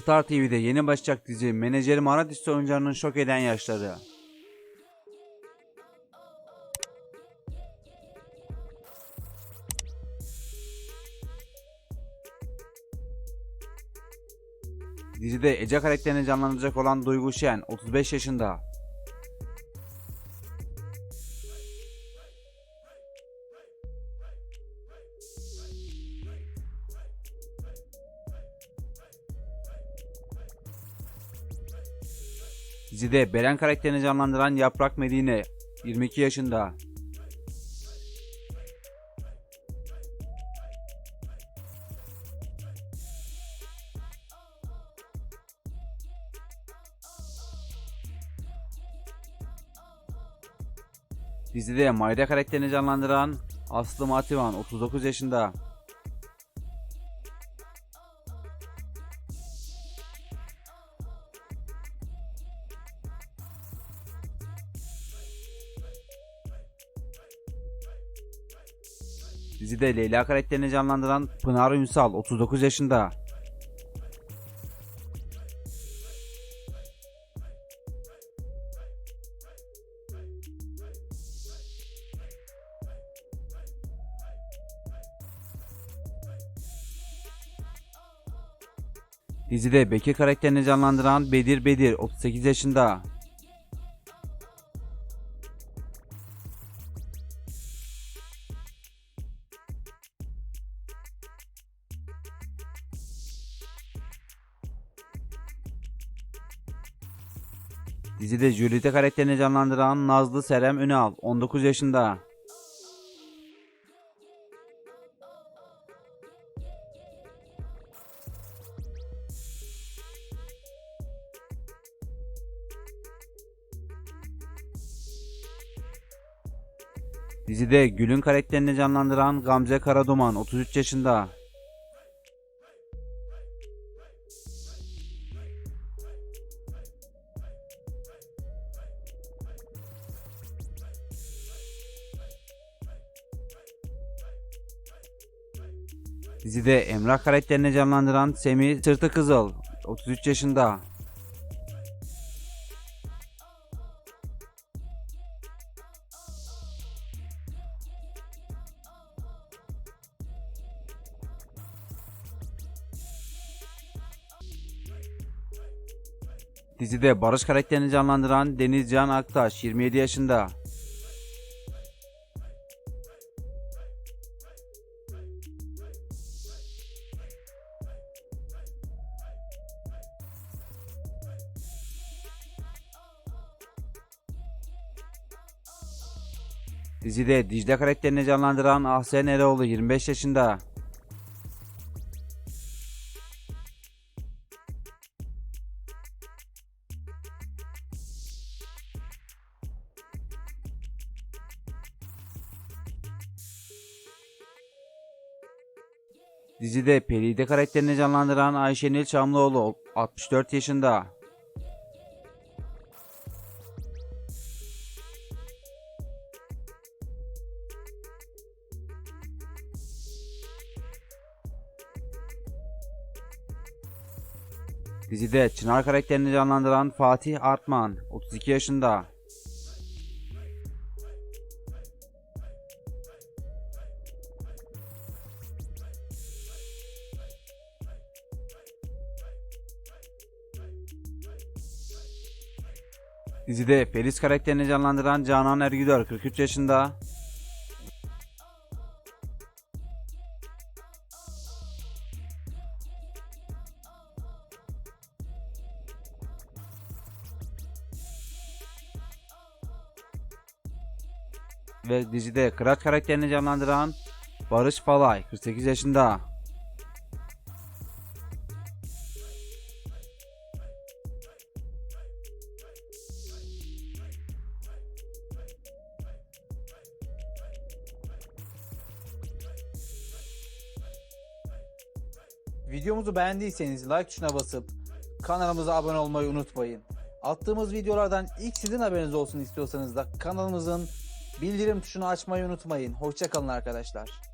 Star TV'de yeni başlayacak dizi Menajeri Marat Üstü oyuncularının şok eden yaşları. Dizide Ece karakterini canlandıracak olan Duygu Şen 35 yaşında. Dizide Beren karakterini canlandıran Yaprak Medine 22 yaşında. Dizide Mayda karakterini canlandıran Aslı Mativan 39 yaşında. Dizide Leyla karakterini canlandıran Pınar Ünsal 39 yaşında. Dizide Bekir karakterini canlandıran Bedir Bedir 38 yaşında. Dizide Jülide karakterini canlandıran Nazlı Serem Ünal 19 yaşında. Dizide Gül'ün karakterini canlandıran Gamze Karaduman 33 yaşında. Dizide Emrah karakterini canlandıran Semih Sırtı Kızıl 33 yaşında. Dizide Barış karakterini canlandıran Denizcan Aktaş 27 yaşında. Dizide Dicle karakterini canlandıran Ahsen Eroğlu 25 yaşında. Dizide Peride karakterini canlandıran Ayşenil Çamlıoğlu 64 yaşında. Dizide Çınar karakterini canlandıran Fatih Artman 32 yaşında. Dizide Feliz karakterini canlandıran Canan Ergüdör 43 yaşında. Ve dizide Kıraç karakterini canlandıran Barış Palay 48 yaşında. Videomuzu beğendiyseniz like tuşuna basıp kanalımıza abone olmayı unutmayın. Attığımız videolardan ilk sizin haberiniz olsun istiyorsanız da kanalımızın bildirim tuşunu açmayı unutmayın. Hoşçakalın arkadaşlar.